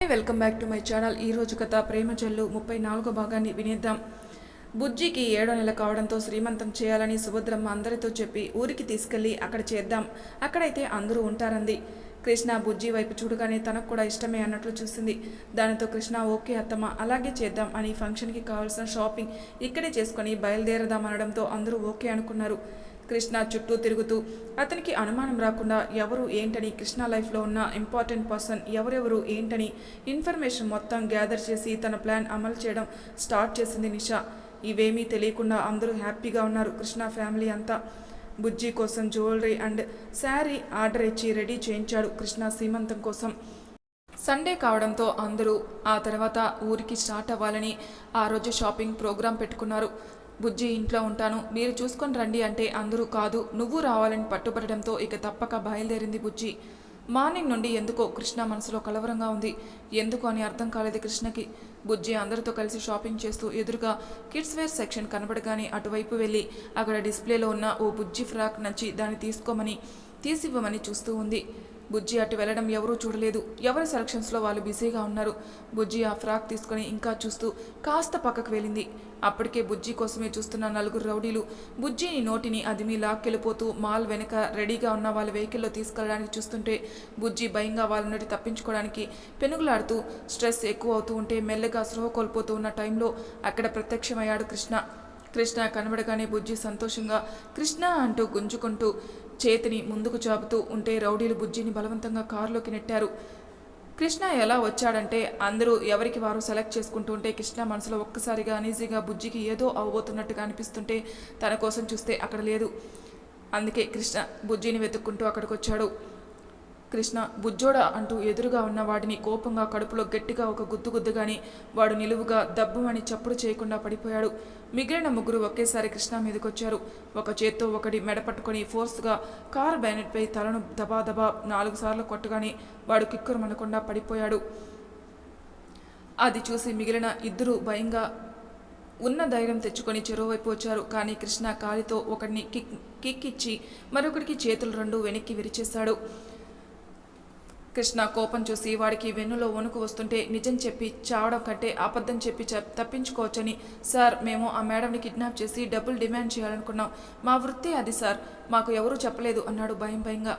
Welcome back to my channel ఈ రోజు కథ ప్రేమ చెల్లు ముప్పై నాలుగో భాగాన్ని వినేద్దాం. బుజ్జికి ఏడో నెల కావడంతో శ్రీమంతం చేయాలని సుభద్రమ్మ అందరితో చెప్పి ఊరికి తీసుకెళ్ళి అక్కడ చేద్దాం. అక్కడైతే అందరూ ఉంటారంది. కృష్ణ బుజ్జి వైపు చూడగానే తనకు కూడా ఇష్టమే అన్నట్లు చూసింది. దానితో కృష్ణ ఓకే అత్తమ్మ అలాగే చేద్దాం అని ఫంక్షన్కి కావాల్సిన షాపింగ్ ఇక్కడే చేసుకొని బయలుదేరదాం అనడంతో అందరూ ఓకే అనుకున్నారు. కృష్ణ చుట్టూ తిరుగుతూ అతనికి అనుమానం రాకుండా ఎవరు ఏంటని కృష్ణ లైఫ్లో ఉన్న ఇంపార్టెంట్ పర్సన్ ఎవరెవరు ఏంటని ఇన్ఫర్మేషన్ మొత్తం గ్యాదర్ చేసి తన ప్లాన్ అమలు చేయడం స్టార్ట్ చేసింది నిషా. ఇవేమీ తెలియకుండా అందరూ హ్యాపీగా ఉన్నారు. కృష్ణ ఫ్యామిలీ అంతా బుజ్జి కోసం జ్యువెలరీ అండ్ శారీ ఆర్డర్ ఇచ్చి రెడీ చేయించాడు కృష్ణ సీమంతం కోసం. సండే కావడంతో అందరూ ఆ తర్వాత ఊరికి స్టార్ట్ అవ్వాలని ఆ రోజు షాపింగ్ ప్రోగ్రాం పెట్టుకున్నారు. బుజ్జి ఇంట్లో ఉంటాను. మీరు చూసుకొని రండి అంటే అందరూ కాదు. నువ్వు రావాలని పట్టుబడడంతో ఇక తప్పక బయలుదేరింది బుజ్జి. మార్నింగ్ నుండి ఎందుకో కృష్ణ మనసులో కలవరంగా ఉంది. ఎందుకు అని అర్థం కాలేదు కృష్ణకి. బుజ్జి అందరితో కలిసి షాపింగ్ చేస్తూ ఎదురుగా కిడ్స్ వేర్ సెక్షన్ కనబడగానే అటువైపు వెళ్ళి అక్కడ డిస్ప్లేలో ఉన్న ఓ బుజ్జి ఫ్రాక్ నచ్చి దాన్ని తీసుకోమని తీసివ్వమని చూస్తూ ఉంది. బుజ్జి అటు వెళ్ళడం ఎవరూ చూడలేదు. ఎవరి సెలక్షన్స్లో వాళ్ళు బిజీగా ఉన్నారు? బుజ్జి ఆ ఫ్రాక్ తీసుకొని ఇంకా చూస్తూ కాస్త పక్కకు వెళ్ళింది. అప్పటికే బుజ్జి కోసమే చూస్తున్న నలుగురు రౌడీలు బుజ్జిని నోటిని అదిమి లాక్కెళ్ళిపోతూ మాల్ వెనక రెడీగా ఉన్న వాళ్ళ వెహికల్లో తీసుకెళ్ళడానికి చూస్తుంటే బుజ్జి భయంగా వాళ్ళ నుండి తప్పించుకోవడానికి పెనుగులాడుతూ స్ట్రెస్ ఎక్కువ అవుతూ ఉంటే మెల్లగా స్రోహ కోల్పోతూ ఉన్న టైంలో అక్కడ ప్రత్యక్షమయ్యాడు కృష్ణ. కృష్ణ కనబడగానే బుజ్జి సంతోషంగా కృష్ణ అంటూ గుంజుకుంటూ చేతిని ముందుకు చాపుతూ ఉంటే రౌడీలు బుజ్జిని బలవంతంగా కారులోకి నెట్టారు. కృష్ణ ఎలా వచ్చాడంటే అందరూ ఎవరికి వారు సెలెక్ట్ చేసుకుంటూ ఉంటే కృష్ణ మనసులో ఒక్కసారిగా అనీజీగా బుజ్జికి ఏదో అవబోతున్నట్టుగా అనిపిస్తుంటే తన కోసం చూస్తే అక్కడ లేదు. అందుకే కృష్ణ బుజ్జిని వెతుక్కుంటూ అక్కడికి వచ్చాడు కృష్ణ బుజ్జోడా అంటూ ఎదురుగా ఉన్న వాడిని కోపంగా కడుపులో గట్టిగా ఒక గుద్దు గుద్దుగాని వాడు నిలువుగా దబ్బమని చప్పుడు చేయకుండా పడిపోయాడు. మిగిలిన ముగ్గురు ఒకేసారి కృష్ణ మీదకొచ్చారు. ఒక చేత్తో ఒకటి మెడ పట్టుకొని ఫోర్స్గా కారు బ్యానెట్పై తలను దబాదబా నాలుగు సార్లు కొట్టగానే వాడు కిక్కురుమనకుండా పడిపోయాడు. అది చూసి మిగిలిన ఇద్దరు భయంగా ఉన్న ధైర్యం తెచ్చుకొని చెరోవైపు వచ్చారు. కానీ కృష్ణ కాలితో ఒకడిని కిక్ కిక్ ఇచ్చి మరొకడికి చేతులు రెండు వెనక్కి విరిచేశాడు. కృష్ణ కోపం చూసి వాడికి వెన్నులో వణుకు వస్తుంటే నిజం చెప్పి చావడం కంటే అబద్ధం చెప్పి తప్పించుకోవచ్చని సార్ మేము ఆ మేడంని కిడ్నాప్ చేసి డబ్బులు డిమాండ్ చేయాలనుకున్నాం. మా వృత్తి అది సార్. మాకు ఎవరూ చెప్పలేదు అన్నాడు భయం భయంగా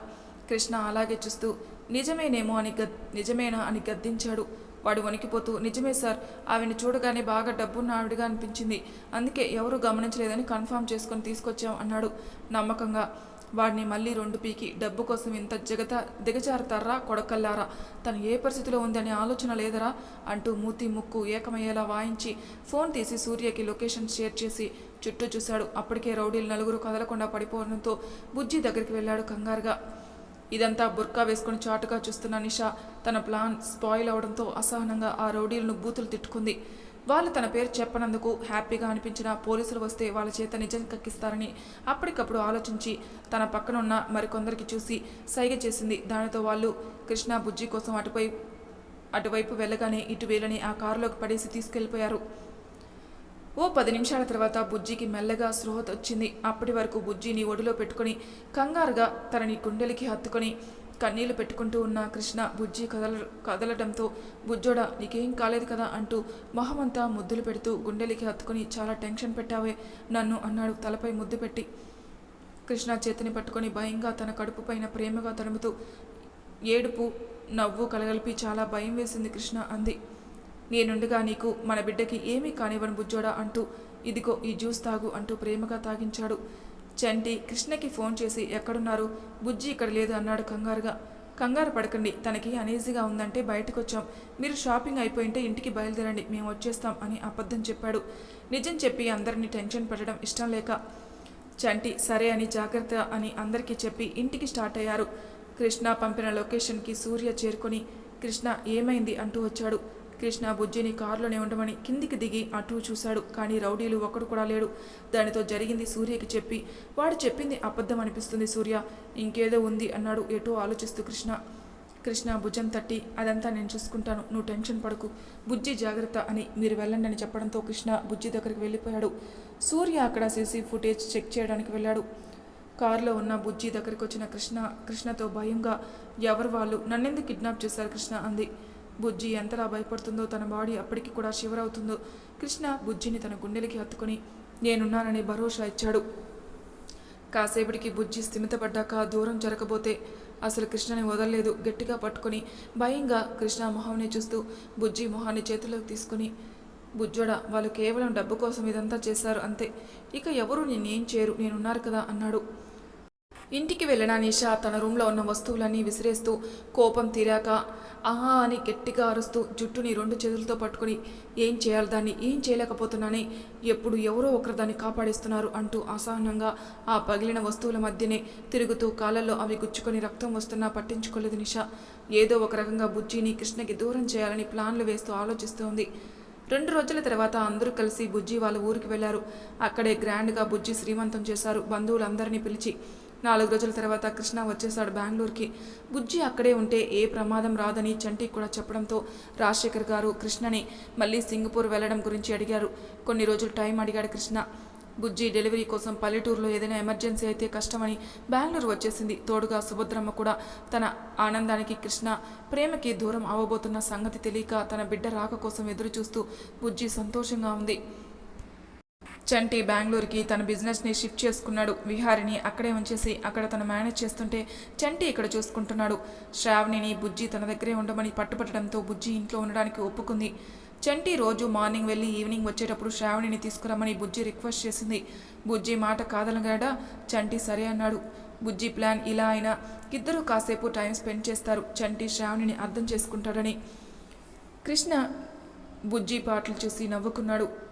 కృష్ణ అలాగే చూస్తూ. నిజమేనేమో అని గద్ నిజమేనా అని గద్దించాడు. వాడు వణికిపోతూ నిజమే సార్. ఆవిని చూడగానే బాగా డబ్బున్న ఆవిడగా అనిపించింది. అందుకే ఎవరూ గమనించలేదని కన్ఫామ్ చేసుకొని తీసుకొచ్చాం అన్నాడు నమ్మకంగా. వాడిని మళ్ళీ రెండు పీకి డబ్బు కోసం ఇంత జగత దిగజారుతారా కొడకల్లారా? తను ఏ పరిస్థితిలో ఉందనే ఆలోచన లేదరా? అంటూ మూతి ముక్కు ఏకమయ్యేలా వాయించి ఫోన్ తీసి సూర్యకి లొకేషన్ షేర్ చేసి చుట్టూ చూశాడు. అప్పటికే రౌడీలు నలుగురు కదలకుండా పడిపోవడంతో బుజ్జి దగ్గరికి వెళ్ళాడు కంగారుగా. ఇదంతా బుర్కా వేసుకుని చాటుగా చూస్తున్న నిషా తన ప్లాన్ స్పాయిల్ అవడంతో అసహనంగా ఆ రౌడీలను బూతులు తిట్టుకుంది. వాళ్ళు తన పేరు చెప్పనందుకు హ్యాపీగా అనిపించిన పోలీసులు వస్తే వాళ్ళ చేత నిజం కక్కిస్తారని అప్పటికప్పుడు ఆలోచించి తన పక్కన ఉన్న మరికొందరికి చూసి సైగ చేసింది. దానితో వాళ్ళు కృష్ణ బుజ్జి కోసం అటుపై అటువైపు వెళ్ళగానే ఇటు వేలని ఆ కారులోకి పడేసి తీసుకెళ్ళిపోయారు ఓ పది నిమిషాల తర్వాత బుజ్జికి మెల్లగా స్రోహత వచ్చింది అప్పటి వరకు బుజ్జిని ఒడిలో పెట్టుకొని కంగారుగా తనని గుండెలకి హత్తుకొని కన్నీళ్ళు పెట్టుకుంటూ ఉన్న కృష్ణ బుజ్జి కదల కదలడంతో బుజ్జోడా నీకేం కాలేదు కదా అంటూ మొహమంతా ముద్దులు పెడుతూ గుండెలకి హత్తుకుని చాలా టెన్షన్ పెట్టావే నన్ను అన్నాడు తలపై ముద్దు పెట్టి. కృష్ణ చేతిని పట్టుకొని భయంగా తన కడుపు పైన ప్రేమగా తడుముతూ ఏడుపు నవ్వు కలగలిపి చాలా భయం వేసింది కృష్ణ అంది. నేనుండగా నీకు మన బిడ్డకి ఏమీ కానివ్వను బుజ్జోడా అంటూ ఇదిగో ఈ జ్యూస్ తాగు అంటూ ప్రేమగా తాగించాడు. చంటి కృష్ణకి ఫోన్ చేసి ఎక్కడున్నారు? బుజ్జి ఇక్కడ లేదు అన్నాడు కంగారుగా. కంగారు పడకండి తనకి అనీజీగా ఉందంటే బయటకు వచ్చాం మీరు షాపింగ్ అయిపోయింటే ఇంటికి బయలుదేరండి మేము వచ్చేస్తాం అని అబద్ధం చెప్పాడు. నిజం చెప్పి అందరినీ టెన్షన్ పెట్టడం ఇష్టం లేక చంటి సరే అని జాగ్రత్త అని అందరికీ చెప్పి ఇంటికి స్టార్ట్ అయ్యారు. కృష్ణ పంపిన లొకేషన్కి సూర్య చేరుకొని కృష్ణ ఏమైంది? అంటూ వచ్చాడు. కృష్ణ బుజ్జిని కారులోనే ఉండమని కిందికి దిగి అటు చూశాడు. కానీ రౌడీలు ఒక్కడు కూడా లేడు. దానితో జరిగింది సూర్యకి చెప్పి వాడు చెప్పింది అబద్ధం అనిపిస్తుంది సూర్య. ఇంకేదో ఉంది అన్నాడు ఎటో ఆలోచిస్తూ కృష్ణ. కృష్ణ భుజం తట్టి అదంతా నేను చూసుకుంటాను. నువ్వు టెన్షన్ పడకు. బుజ్జి జాగ్రత్త అని మీరు వెళ్ళండి అని చెప్పడంతో కృష్ణ బుజ్జి దగ్గరికి వెళ్ళిపోయాడు. సూర్య అక్కడ సీసీ ఫుటేజ్ చెక్ చేయడానికి వెళ్ళాడు. కారులో ఉన్న బుజ్జి దగ్గరికి వచ్చిన కృష్ణ కృష్ణతో భయంగా ఎవరు వాళ్ళు? నన్నెందుకు కిడ్నాప్ చేశారు కృష్ణ? అంది. బుజ్జి ఎంతలా భయపడుతుందో తన బాడీ అప్పటికి కూడా శివరవుతుందో అవుతుందో కృష్ణ బుజ్జిని తన గుండెలకి హత్తుకొని నేనున్నాననే భరోసా ఇచ్చాడు. కాసేపటికి బుజ్జి స్థిమితపడ్డాక దూరం జరగబోతే అసలు కృష్ణని వదలలేదు. గట్టిగా పట్టుకొని భయంగా కృష్ణ మొహాన్ని చూస్తూ బుజ్జి మొహాన్ని చేతిలోకి తీసుకుని బుజ్జోడ వాళ్ళు కేవలం డబ్బు కోసం ఇదంతా చేశారు అంతే. ఇక ఎవరు నేనేం చేయరు? నేనున్నారు కదా అన్నాడు. ఇంటికి వెళ్ళిన నిషా తన రూమ్లో ఉన్న వస్తువులన్నీ విసిరేస్తూ కోపం తీరాక ఆహా అని గట్టిగా అరుస్తూ జుట్టుని రెండు చేతులతో పట్టుకుని ఏం చేయాలి దాన్ని? ఏం చేయలేకపోతున్నానే? ఎప్పుడు ఎవరో ఒకరు దాన్ని కాపాడేస్తున్నారు అంటూ అసహనంగా ఆ పగిలిన వస్తువుల మధ్యనే తిరుగుతూ కాళ్ళల్లో అవి గుచ్చుకొని రక్తం వస్తున్నా పట్టించుకోలేదు నిషా. ఏదో ఒక రకంగా బుజ్జిని కృష్ణకి దూరం చేయాలని ప్లాన్లు వేస్తూ ఆలోచిస్తోంది రెండు రోజుల తర్వాత అందరూ కలిసి బుజ్జి వాళ్ళ ఊరికి వెళ్ళారు. అక్కడే గ్రాండ్గా బుజ్జి శ్రీమంతం చేశారు. బంధువులందరినీ పిలిచి నాలుగు రోజుల తర్వాత కృష్ణ వచ్చేశాడు బెంగళూరుకి. బుజ్జి అక్కడే ఉంటే ఏ ప్రమాదం రాదని చంటి కూడా చెప్పడంతో రాజశేఖర్ గారు కృష్ణని మళ్ళీ సింగపూర్ వెళ్ళడం గురించి అడిగారు. కొన్ని రోజులు టైం అడిగాడు కృష్ణ. బుజ్జి డెలివరీ కోసం పల్లెటూరులో ఏదైనా ఎమర్జెన్సీ అయితే కష్టమని బెంగళూరు వచ్చేసింది. తోడుగా సుభద్రమ్మ కూడా తన ఆనందానికి కృష్ణ ప్రేమకి దూరం అవ్వబోతున్న సంగతి తెలియక తన బిడ్డ రాక కోసం ఎదురు చూస్తూ బుజ్జి సంతోషంగా ఉంది. చంటి బెంగళూరుకి తన బిజినెస్ని షిఫ్ట్ చేసుకున్నాడు. విహారిని అక్కడే ఉంచేసి అక్కడ తను మేనేజ్ చేస్తుంటే చంటి ఇక్కడ చూసుకుంటున్నాడు. శ్రావణిని బుజ్జి తన దగ్గరే ఉండమని పట్టుపట్టడంతో బుజ్జి ఇంట్లో ఉండడానికి ఒప్పుకుంది. చంటి రోజు మార్నింగ్ వెళ్ళి ఈవినింగ్ వచ్చేటప్పుడు శ్రావణిని తీసుకురమ్మని బుజ్జి రిక్వెస్ట్ చేసింది. బుజ్జి మాట కాదలగాడా చంటి సరే అన్నాడు. బుజ్జి ప్లాన్ ఇలా అయినా ఇద్దరూ కాసేపు టైం స్పెండ్ చేస్తారు. చంటి శ్రావణిని అర్థం చేసుకుంటాడని. కృష్ణ బుజ్జి పాటలు చూసి నవ్వుకున్నాడు.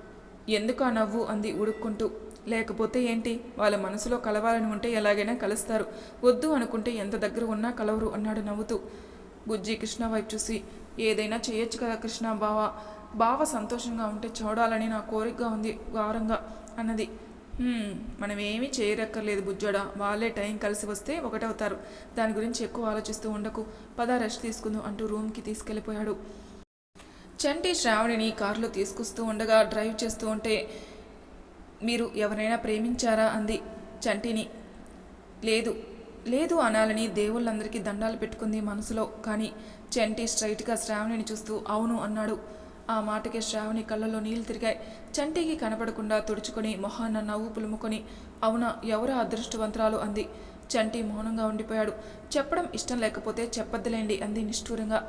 ఎందుకు ఆ నవ్వు అంది ఉడుక్కుంటూ. లేకపోతే ఏంటి? వాళ్ళ మనసులో కలవాలని ఉంటే ఎలాగైనా కలుస్తారు. వద్దు అనుకుంటే ఎంత దగ్గర ఉన్నా కలవరు అన్నాడు నవ్వుతూ. బుజ్జి కృష్ణ వైపు చూసి ఏదైనా చేయొచ్చు కదా కృష్ణ బావ? బావ సంతోషంగా ఉంటే చూడాలని నా కోరికగా ఉంది గారంగా అన్నది. మనం ఏమీ చేయరక్కర్లేదు బుజ్జోడా. వాళ్ళే టైం కలిసి వస్తే ఒకటవుతారు. దాని గురించి ఎక్కువ ఆలోచిస్తూ ఉండకు. పద రెస్ట్ తీసుకుందాం అంటూ రూమ్కి తీసుకెళ్ళిపోయాడు. చంటి శ్రావణిని కారులో తీసుకొస్తూ ఉండగా డ్రైవ్ చేస్తూ ఉంటే మీరు ఎవరైనా ప్రేమించారా? అంది చంటిని. లేదు లేదు అనాలని దేవుళ్ళందరికీ దండాలు పెట్టుకుంది మనసులో. కానీ చంటి స్ట్రైట్గా శ్రావణిని చూస్తూ అవును అన్నాడు. ఆ మాటకి శ్రావణి కళ్ళలో నీళ్ళు తిరిగాయి. చంటికి కనపడకుండా తుడుచుకొని మొహాన్న నవ్వు పులుముకొని అవునా ఎవరు అదృష్టవంతురాలు? అంది. చంటి మౌనంగా ఉండిపోయాడు. చెప్పడం ఇష్టం లేకపోతే చెప్పద్దులేండి అంది నిష్ఠూరంగా.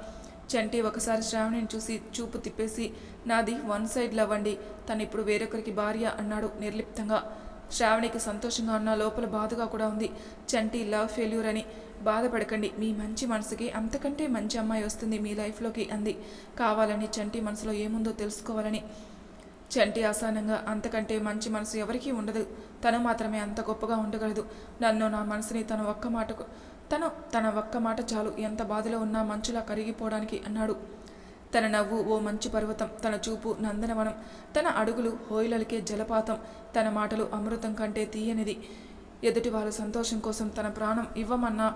చంటి ఒకసారి శ్రావణిని చూసి చూపు తిప్పేసి నాది వన్ సైడ్ లవ్ అండి. తను ఇప్పుడు వేరొకరికి భార్య అన్నాడు నిర్లిప్తంగా. శ్రావణికి సంతోషంగా ఉన్న లోపల బాధగా కూడా ఉంది. చంటి లవ్ ఫెయిల్యూర్ అని. బాధపడకండి మీ మంచి మనసుకి అంతకంటే మంచి అమ్మాయి వస్తుంది మీ లైఫ్లోకి అంది. కావాలని చంటి మనసులో ఏముందో తెలుసుకోవాలని. చంటి అసహనంగా అంతకంటే మంచి మనసు ఎవరికీ ఉండదు. తను మాత్రమే అంత గొప్పగా ఉండగలదు. నన్ను నా మనసుని తన ఒక్క మాటకు తను తన ఒక్క మాట చాలు ఎంత బాధలో ఉన్నా మంచులా కరిగిపోవడానికి అన్నాడు. తన నవ్వు ఓ మంచు పర్వతం తన చూపు నందనవనం తన అడుగులు హోయిలలికే జలపాతం తన మాటలు అమృతం కంటే తీయనిది. ఎదుటి వారు సంతోషం కోసం తన ప్రాణం ఇవ్వమన్నా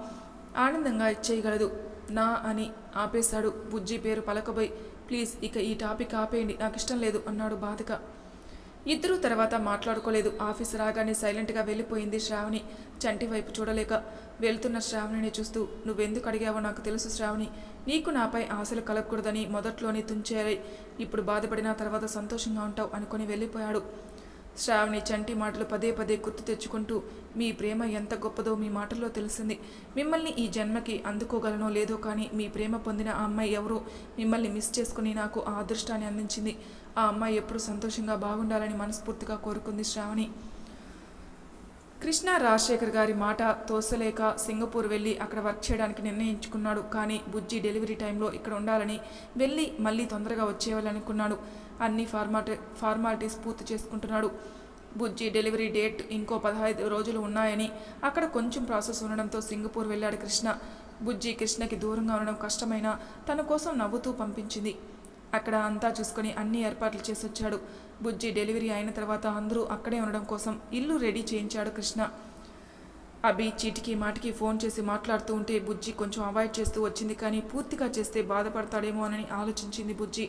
ఆనందంగా ఇచ్చేయగలదు. నా అని ఆపేశాడు. బుజ్జి పేరు పలకబోయి ప్లీజ్ ఇక ఈ టాపిక్ ఆపేయండి నాకు ఇష్టం లేదు అన్నాడు బాధగా ఇద్దరూ తర్వాత మాట్లాడుకోలేదు. ఆఫీస్ రాగానే సైలెంట్గా వెళ్ళిపోయింది శ్రావణి. చంటి వైపు చూడలేక వెళ్తున్న శ్రావణిని చూస్తూ నువ్వెందుకు అడిగావో నాకు తెలుసు శ్రావణి. నీకు నాపై ఆశలు కలగకూడదని మొదట్లోనే తుంచేరై. ఇప్పుడు బాధపడిన తర్వాత సంతోషంగా ఉంటావు అనుకుని వెళ్ళిపోయాడు. శ్రావణి చంటి మాటలు పదే పదే గుర్తు తెచ్చుకుంటూ మీ ప్రేమ ఎంత గొప్పదో మీ మాటల్లో తెలిసింది. మిమ్మల్ని ఈ జన్మకి అందుకోగలనో లేదో కానీ మీ ప్రేమ పొందిన ఆ అమ్మాయి ఎవరో మిమ్మల్ని మిస్ చేసుకుని నాకు ఆ అదృష్టాన్ని అందించింది. ఆ అమ్మాయి ఎప్పుడు సంతోషంగా బాగుండాలని మనస్ఫూర్తిగా కోరుకుంది శ్రావణి. కృష్ణ రాజశేఖర్ గారి మాట తోసలేక సింగపూర్ వెళ్ళి అక్కడ వర్క్ చేయడానికి నిర్ణయించుకున్నాడు. కానీ బుజ్జి డెలివరీ టైంలో ఇక్కడ ఉండాలని వెళ్ళి మళ్ళీ తొందరగా వచ్చేయాలనుకున్నాడు. అన్ని ఫార్మాటి ఫార్మాలిటీస్ పూర్తి చేసుకుంటున్నాడు. బుజ్జి డెలివరీ డేట్ ఇంకో పదహైదు రోజులు ఉన్నాయని అక్కడ కొంచెం ప్రాసెస్ ఉండడంతో సింగపూర్ వెళ్ళాడు కృష్ణ. బుజ్జి కృష్ణకి దూరంగా ఉండడం కష్టమైనా తన కోసం నవ్వుతూ పంపించింది. అక్కడ అంతా చూసుకొని అన్ని ఏర్పాట్లు చేసి వచ్చాడు. బుజ్జి డెలివరీ అయిన తర్వాత అందరూ అక్కడే ఉండడం కోసం ఇల్లు రెడీ చేయించాడు కృష్ణ. అభి చీటికి మాటికి ఫోన్ చేసి మాట్లాడుతూ ఉంటే బుజ్జి కొంచెం అవాయిడ్ చేస్తూ వచ్చింది కానీ పూర్తిగా చేస్తే బాధపడతాడేమో అని ఆలోచించింది బుజ్జి.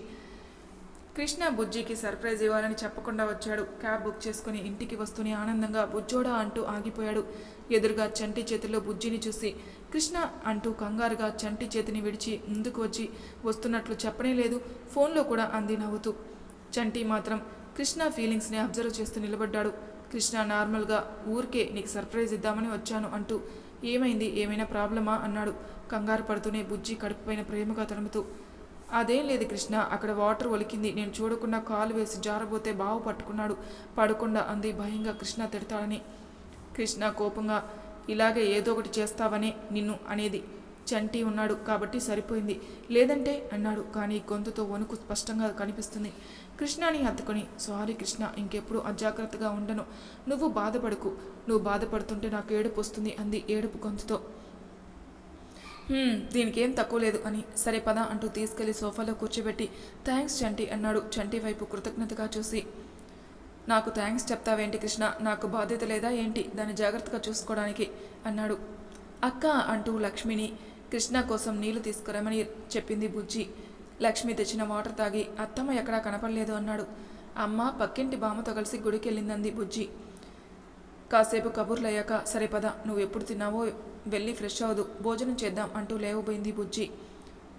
కృష్ణ బుజ్జికి సర్ప్రైజ్ ఇవ్వాలని చెప్పకుండా వచ్చాడు. క్యాబ్ బుక్ చేసుకుని ఇంటికి వస్తూనే ఆనందంగా బుజ్జోడా అంటూ ఆగిపోయాడు. ఎదురుగా చంటి చేతిలో బుజ్జిని చూసి కృష్ణ అంటూ కంగారుగా చంటి చేతిని విడిచి ముందుకు వచ్చి వస్తున్నట్లు చెప్పనే లేదు. ఫోన్లో కూడా అంది నవ్వుతూ. చంటి మాత్రం కృష్ణ ఫీలింగ్స్ని అబ్జర్వ్ చేస్తూ నిలబడ్డాడు. కృష్ణ నార్మల్గా ఊరికే నీకు సర్ప్రైజ్ ఇద్దామని వచ్చాను అంటూ ఏమైంది? ఏమైనా ప్రాబ్లమా? అన్నాడు. కంగారు పడుతూనే బుజ్జి కడుపుపైన ప్రేమగా తడుముతూ అదేం లేదు కృష్ణ అక్కడ వాటర్ ఒలికింది. నేను చూడకుండా కాలు వేసి జారబోతే బావు పట్టుకున్నాడు. పడకుండా అంది భయంగా కృష్ణ తిడతాడని. కృష్ణ కోపంగా ఇలాగే ఏదో ఒకటి చేస్తావనే నిన్ను అనేది చంటి ఉన్నాడు కాబట్టి సరిపోయింది. లేదంటే అన్నాడు కానీ గొంతుతో వణుకు స్పష్టంగా కనిపిస్తుంది. కృష్ణని హత్తుకొని సారీ కృష్ణ ఇంకెప్పుడు అజాగ్రత్తగా ఉండను. నువ్వు బాధపడకు. నువ్వు బాధపడుతుంటే నాకు ఏడుపు వస్తుంది అంది ఏడుపు గొంతుతో. దీనికేం తక్కువ లేదు అని సరే పద అంటూ తీసుకెళ్ళి సోఫాలో కూర్చోబెట్టి థ్యాంక్స్ చంటి అన్నాడు చంటి వైపు కృతజ్ఞతగా చూసి. నాకు థ్యాంక్స్ చెప్తావేంటి కృష్ణ? నాకు బాధ్యత లేదా ఏంటి? దాన్ని జాగ్రత్తగా చూసుకోవడానికి అన్నాడు. అక్క అంటూ లక్ష్మిని కృష్ణ కోసం నీళ్ళు తీసుకురమని చెప్పింది బుజ్జి. లక్ష్మి తెచ్చిన వాటర్ తాగి అత్తమ్మ ఎక్కడా కనపడలేదు అన్నాడు. అమ్మ పక్కింటి బామ్మతో కలిసి గుడికెళ్ళిందంది బుజ్జి. కాసేపు కబుర్లయ్యాక సరే పద నువ్వు ఎప్పుడు తిన్నావో వెళ్ళి ఫ్రెష్ అవ్వదు భోజనం చేద్దాం అంటూ లేవబోయింది బుజ్జి.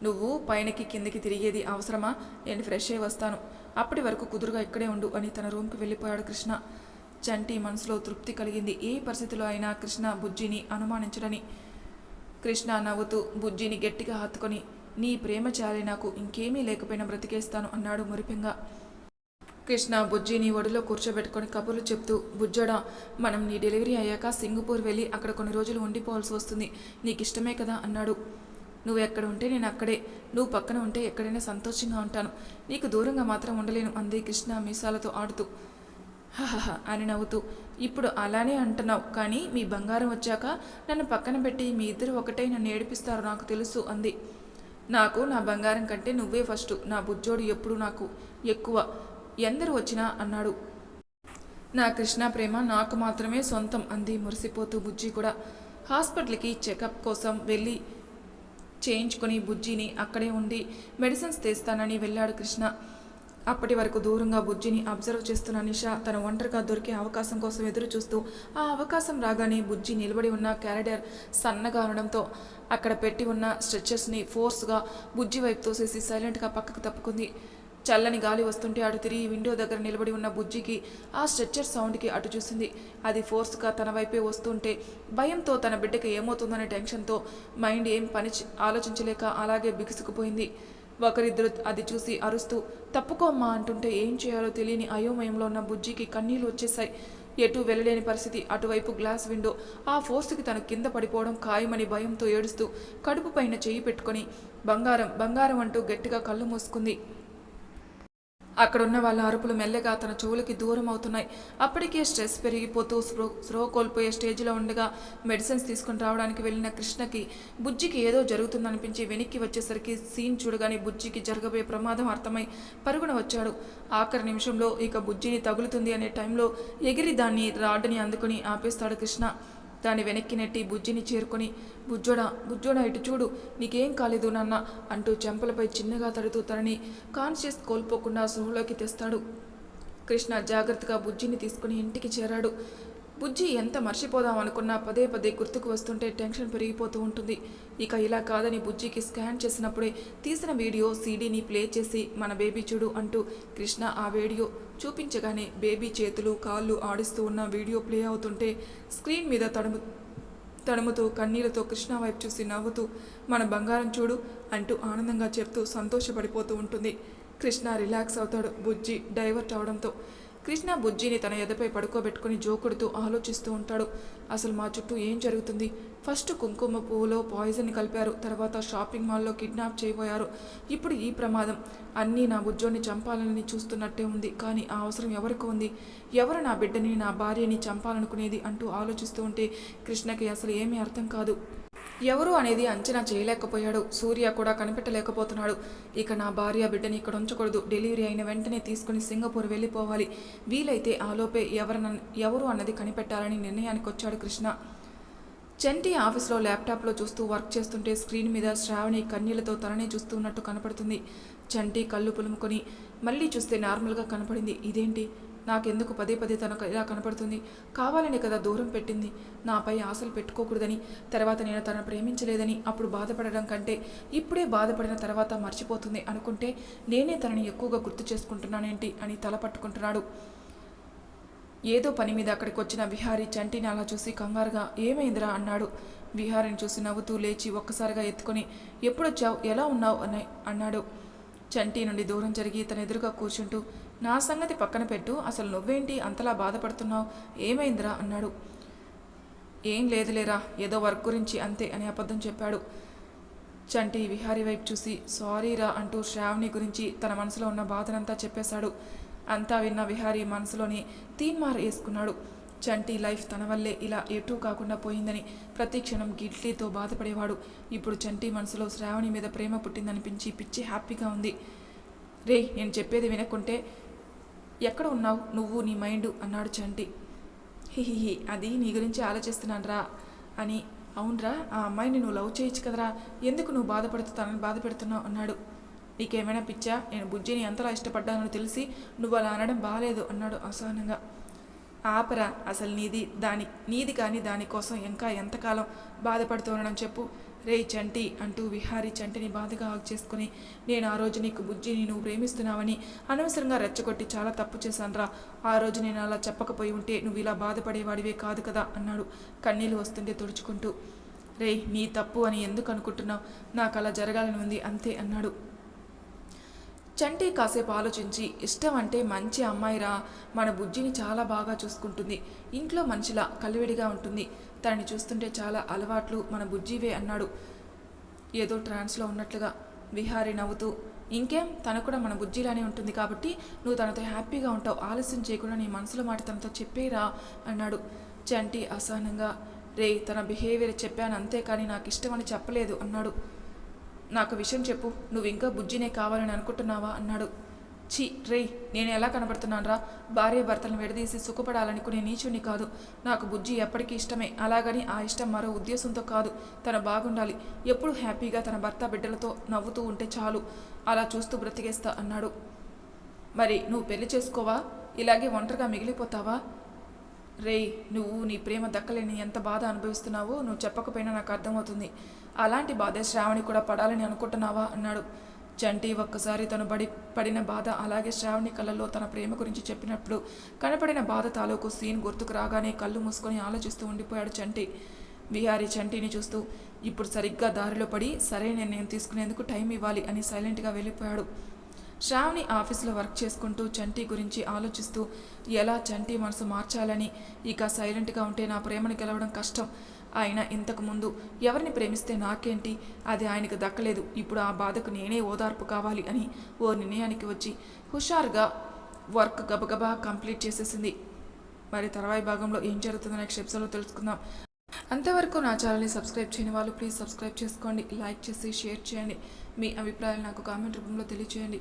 నువ్వు పైనకి కిందికి తిరిగేది అవసరమా? నేను ఫ్రెష్ అయి వస్తాను. అప్పటి వరకు కుదురుగా ఇక్కడే ఉండు అని తన రూమ్కి వెళ్ళిపోయాడు కృష్ణ. చంటి మనసులో తృప్తి కలిగింది. ఏ పరిస్థితిలో అయినా కృష్ణ బుజ్జిని అనుమానించడని. కృష్ణ నవ్వుతూ బుజ్జిని గట్టిగా హత్తుకొని నీ ప్రేమ చాలే నాకు ఇంకేమీ లేకపోయినా బ్రతికేస్తాను అన్నాడు మురిపెంగా. కృష్ణ బుజ్జిని ఒడిలో కూర్చోబెట్టుకొని కబుర్లు చెప్తూ బుజ్జడా మనం నీ డెలివరీ అయ్యాక సింగపూర్ వెళ్ళి అక్కడ కొన్ని రోజులు ఉండిపోవాల్సి వస్తుంది. నీకు ఇష్టమే కదా అన్నాడు. నువ్వు ఎక్కడ ఉంటే నేను అక్కడే నువ్వు పక్కన ఉంటే ఎక్కడైనా సంతోషంగా ఉంటాను. నీకు దూరంగా మాత్రం ఉండలేను. అంది కృష్ణ మీసాలతో ఆడుతూ. హహహ అని నవ్వుతూ. ఇప్పుడు అలానే అంటున్నావు కానీ మీ బంగారం వచ్చాక నన్ను పక్కన పెట్టి మీ ఇద్దరు ఒకటే నన్ను ఏడిపిస్తారు నాకు తెలుసు అంది. నాకు నా బంగారం కంటే నువ్వే ఫస్ట్. నా బుజ్జోడు ఎప్పుడు నాకు ఎక్కువ. ఎందరు వచ్చినా అన్నాడు. నా కృష్ణ ప్రేమ నాకు మాత్రమే సొంతం అంది మురిసిపోతూ బుజ్జి కూడా. హాస్పిటల్కి చెకప్ కోసం వెళ్ళి చేయించుకొని బుజ్జిని అక్కడే ఉండి మెడిసిన్స్ తెస్తానని వెళ్ళాడు కృష్ణ. అప్పటి వరకు దూరంగా బుజ్జిని అబ్జర్వ్ చేస్తున్న నిషా తన ఒంటరిగా దొరికే అవకాశం కోసం ఎదురు చూస్తూ ఆ అవకాశం రాగానే బుజ్జి నిలబడి ఉన్న క్యారిడర్ సన్నగా ఉండడంతో అక్కడ పెట్టి ఉన్న స్ట్రెచ్చర్స్ని ఫోర్స్గా బుజ్జి వైపు తోసేసి సైలెంట్గా పక్కకు తప్పుకుంది. చల్లని గాలి వస్తుంటే అటు తిరిగి విండో దగ్గర నిలబడి ఉన్న బుజ్జికి ఆ స్ట్రెచ్చర్ సౌండ్కి అటు చూసింది. అది ఫోర్స్గా తన వైపే వస్తుంటే భయంతో తన బిడ్డకి ఏమవుతుందనే టెన్షన్తో మైండ్ ఏం పని ఆలోచించలేక అలాగే బిగుసుకుపోయింది. ఒకరిద్దరు అది చూసి అరుస్తూ తప్పుకోమ్మా అంటుంటే ఏం చేయాలో తెలియని అయోమయంలో ఉన్న బుజ్జికి కన్నీళ్ళు వచ్చేశాయి. ఎటు వెళ్ళలేని పరిస్థితి. అటువైపు గ్లాస్ విండో ఆ ఫోర్స్కి తను కింద పడిపోవడం ఖాయమని భయంతో ఏడుస్తూ కడుపు పైన చెయ్యి పెట్టుకొని బంగారం బంగారం అంటూ గట్టిగా కళ్ళు మూసుకుంది. అక్కడున్న వాళ్ళ అరుపులు మెల్లగా తన చెవులకి దూరం అవుతున్నాయి అప్పటికే స్ట్రెస్ పెరిగిపోతూ స్రో స్రో కోల్పోయే స్టేజ్లో ఉండగా మెడిసిన్స్ తీసుకుని రావడానికి వెళ్ళిన కృష్ణకి బుజ్జికి ఏదో జరుగుతుందనిపించి వెనక్కి వచ్చేసరికి సీన్ చూడగానే బుజ్జికి జరగబోయే ప్రమాదం అర్థమై పరుగున వచ్చాడు. ఆఖరి నిమిషంలో ఇక బుజ్జిని తగులుతుంది అనే టైంలో ఎగిరి దాన్ని రాడ్ని అందుకుని ఆపేస్తాడు కృష్ణ. దాన్ని వెనక్కి నెట్టి బుజ్జిని చేరుకొని బుజ్జోడా బుజ్జోడా ఇటు చూడు నీకేం కాలేదు నాన్న అంటూ చెంపలపై చిన్నగా తడుతూ తనని కాన్షియస్ కోల్పోకుండా సృహలోకి తెస్తాడు. కృష్ణ జాగ్రత్తగా బుజ్జిని తీసుకుని ఇంటికి చేరాడు. బుజ్జి ఎంత మర్చిపోదాం అనుకున్నా పదే పదే గుర్తుకు వస్తుంటే టెన్షన్ పెరిగిపోతూ ఉంటుంది. ఇక ఇలా కాదని బుజ్జికి స్కాన్ చేసినప్పుడే తీసిన వీడియో సీడీని ప్లే చేసి మన బేబీ చూడు అంటూ కృష్ణ ఆ వీడియో చూపించగానే బేబీ చేతులు కాళ్ళు ఆడిస్తూ ఉన్న వీడియో ప్లే అవుతుంటే స్క్రీన్ మీద తడుము తడుముతూ కన్నీళ్ళతో కృష్ణ వైపు చూసి నవ్వుతూ మన బంగారం చూడు అంటూ ఆనందంగా చెప్తూ సంతోషపడిపోతూ ఉంటుంది. కృష్ణ రిలాక్స్ అవుతాడు. బుజ్జి డైవర్ట్ అవడంతో కృష్ణ బుజ్జిని తన ఎదపై పడుకోబెట్టుకుని జోకుడుతూ ఆలోచిస్తూ ఉంటాడు. అసలు మా చుట్టూ ఏం జరుగుతుంది? ఫస్ట్ కుంకుమ పువ్వులో పాయిజన్ కలిపారు. తర్వాత షాపింగ్ మాల్లో కిడ్నాప్ చేయబోయారు. ఇప్పుడు ఈ ప్రమాదం. అన్నీ నా బుజ్జోని చంపాలని చూస్తున్నట్టే ఉంది. కానీ ఆ అవసరం ఎవరికి ఉంది? ఎవరు నా బిడ్డని నా భార్యని చంపాలనుకునేది? అంటూ ఆలోచిస్తూ ఉంటే కృష్ణకి అసలు ఏమీ అర్థం కాదు. ఎవరు అనేది అంచనా చేయలేకపోయాడు. సూర్య కూడా కనిపెట్టలేకపోతున్నాడు. ఇక నా భార్య బిడ్డని ఇక్కడ ఉంచకూడదు. డెలివరీ అయిన వెంటనే తీసుకుని సింగపూర్ వెళ్ళిపోవాలి. వీలైతే ఆలోపే ఎవరన ఎవరు అన్నది కనిపెట్టాలని నిర్ణయానికి వచ్చాడు కృష్ణ. చంటి ఆఫీస్లో ల్యాప్టాప్లో చూస్తూ వర్క్ చేస్తుంటే స్క్రీన్ మీద శ్రావణి కన్నీళ్ళతో తననే చూస్తూ ఉన్నట్టు కనపడుతుంది. చంటి కళ్ళు పులుముకొని మళ్ళీ చూస్తే నార్మల్గా కనపడింది. ఇదేంటి? నాకెందుకు పదే పదే తనకు ఇలా కనపడుతుంది? కావాలని కదా దూరం పెట్టింది. నాపై ఆశలు పెట్టుకోకూడదని తర్వాత నేను తనను ప్రేమించలేదని అప్పుడు బాధపడడం కంటే ఇప్పుడే బాధపడిన తర్వాత మర్చిపోతుంది అనుకుంటే నేనే తనని ఎక్కువగా గుర్తు చేసుకుంటున్నానేంటి అని తల పట్టుకుంటున్నాడు. ఏదో పని మీద అక్కడికి వచ్చిన విహారీ చంటిని అలా చూసి కంగారుగా ఏమైందిరా? అన్నాడు. విహారిని చూసి నవ్వుతూ లేచి ఒక్కసారిగా ఎత్తుకొని ఎప్పుడొచ్చావు? ఎలా ఉన్నావు? అని అన్నాడు. చంటి నుండి దూరం జరిగి తన ఎదురుగా కూర్చుంటూ నా సంగతి పక్కన పెట్టు. అసలు నువ్వేంటి? అంతలా బాధపడుతున్నావు. ఏమైందిరా? అన్నాడు. ఏం లేదులేరా. ఏదో వర్క్ గురించి అంతే అని అబద్ధం చెప్పాడు. చంటి విహారీ వైపు చూసి సారీరా అంటూ శ్రావణి గురించి తన మనసులో ఉన్న బాధనంతా చెప్పేశాడు. అంతా విన్న విహారీ మనసులోని తీన్మార్ వేసుకున్నాడు. చంటి లైఫ్ తన వల్లే ఇలా ఎటూ కాకుండా పోయిందని ప్రతి క్షణం గిట్లీతో బాధపడేవాడు. ఇప్పుడు చంటి మనసులో శ్రావణి మీద ప్రేమ పుట్టిందనిపించి పిచ్చి హ్యాపీగా ఉంది. రే నేను చెప్పేది వినకుంటే ఎక్కడ ఉన్నావు? నువ్వు నీ మైండ్ అన్నాడు చంటి. హిహిహి అది నీ గురించి ఆలోచిస్తున్నాను రా అని. అవునరా ఆ అమ్మాయిని నువ్వు లవ్ చేయొచ్చు కదరా. ఎందుకు నువ్వు బాధపడుతున్నానని బాధ పెడుతున్నావు? అన్నాడు. నీకేమైనా పిచ్చా? నేను బుజ్జిని ఎంతలా ఇష్టపడ్డానో తెలిసి నువ్వు అలా అనడం బాగాలేదు అన్నాడు అసహనంగా. ఆపరా అసలు నీది దాని నీది కానీ దానికోసం ఇంకా ఎంతకాలం బాధపడుతూ ఉండడం చెప్పు. రే చంటి అంటూ విహారి చంటిని బాధగా హాక్ చేసుకుని నేను ఆ రోజు నీకు బుజ్జిని నువ్వు ప్రేమిస్తున్నావని అనవసరంగా రెచ్చగొట్టి చాలా తప్పు చేశానురా. ఆ రోజు నేను అలా చెప్పకపోయి ఉంటే నువ్వు ఇలా బాధపడేవాడివే కాదు కదా అన్నాడు కన్నీళ్ళు వస్తుంటే తుడుచుకుంటూ. రేయ్ నీ తప్పు అని ఎందుకు అనుకుంటున్నావు? నాకు అలా జరగాలని ఉంది అంతే అన్నాడు. చంటి కాసేపు ఆలోచించి ఇష్టం అంటే మంచి అమ్మాయిరా మన బుజ్జిని చాలా బాగా చూసుకుంటుంది. ఇంట్లో మనిషిలా కలివిడిగా ఉంటుంది. తనని చూస్తుంటే చాలా అలవాట్లు మన బుజ్జివే అన్నాడు. ఏదో ట్రాన్స్లో ఉన్నట్లుగా విహారి నవ్వుతూ ఇంకేం? తను కూడా మన బుజ్జిలానే ఉంటుంది కాబట్టి నువ్వు తనతో హ్యాపీగా ఉంటావు. ఆలస్యం చేయకుండా నీ మనసులో మాట తనతో చెప్పేరా అన్నాడు. చంటి అసహనంగా రే తన బిహేవియర్ చెప్పాను అంతే కానీ నాకు ఇష్టమని చెప్పలేదు అన్నాడు. నాకు విషయం చెప్పు. నువ్వు ఇంకా బుజ్జినే కావాలని అనుకుంటున్నావా? అన్నాడు. ఛీ రే నేను ఎలా కనబడుతున్నానరా? భార్య భర్తలను విడదీసి సుఖపడాలనుకునే నీచుని కాదు. నాకు బుజ్జి ఎప్పటికీ ఇష్టమే. అలాగని ఆ ఇష్టం మరో ఉద్దేశంతో కాదు. తన బాగుండాలి. ఎప్పుడు హ్యాపీగా తన భర్త బిడ్డలతో నవ్వుతూ ఉంటే చాలు. అలా చూస్తూ బ్రతికేస్తా అన్నాడు. మరి నువ్వు పెళ్ళి చేసుకోవా? ఇలాగే ఒంటరిగా మిగిలిపోతావా? రేయ్ నువ్వు నీ ప్రేమ దక్కలేని ఎంత బాధ అనుభవిస్తున్నావో నువ్వు చెప్పకపోయినా నాకు అర్థమవుతుంది. అలాంటి బాధ శ్రావణి కూడా పడాలని అనుకుంటున్నావా? అన్నాడు. చంటి ఒక్కసారి తను బడి పడిన బాధ అలాగే శ్రావణి కళ్ళల్లో తన ప్రేమ గురించి చెప్పినప్పుడు కనపడిన బాధ తాలూకు సీన్ గుర్తుకు రాగానే కళ్ళు మూసుకొని ఆలోచిస్తూ ఉండిపోయాడు చంటి. విహారీ చంటిని చూస్తూ ఇప్పుడు సరిగ్గా దారిలో పడి సరైన నిర్ణయం తీసుకునేందుకు టైం ఇవ్వాలి అని సైలెంట్గా వెళ్ళిపోయాడు. శ్రావణి ఆఫీస్లో వర్క్ చేసుకుంటూ చంటి గురించి ఆలోచిస్తూ ఎలా చంటి మనసు మార్చాలని ఇక సైలెంట్గా ఉంటే నా ప్రేమను గెలవడం కష్టం. ఆయన ఇంతకుముందు ఎవరిని ప్రేమిస్తే నాకేంటి? అది ఆయనకు దక్కలేదు. ఇప్పుడు ఆ బాధకు నేనే ఓదార్పు కావాలి అని ఓ నిర్ణయానికి వచ్చి హుషారుగా వర్క్ గబగబా కంప్లీట్ చేసేసింది. మరి తర్వాయి భాగంలో ఏం జరుగుతుందో నెక్స్ట్ ఎపిసోడ్లో తెలుసుకుందాం. అంతవరకు నా ఛానల్ని సబ్స్క్రైబ్ చేయని వాళ్ళు ప్లీజ్ సబ్స్క్రైబ్ చేసుకోండి. లైక్ చేసి షేర్ చేయండి. మీ అభిప్రాయాలు నాకు కామెంట్ రూపంలో తెలియచేయండి.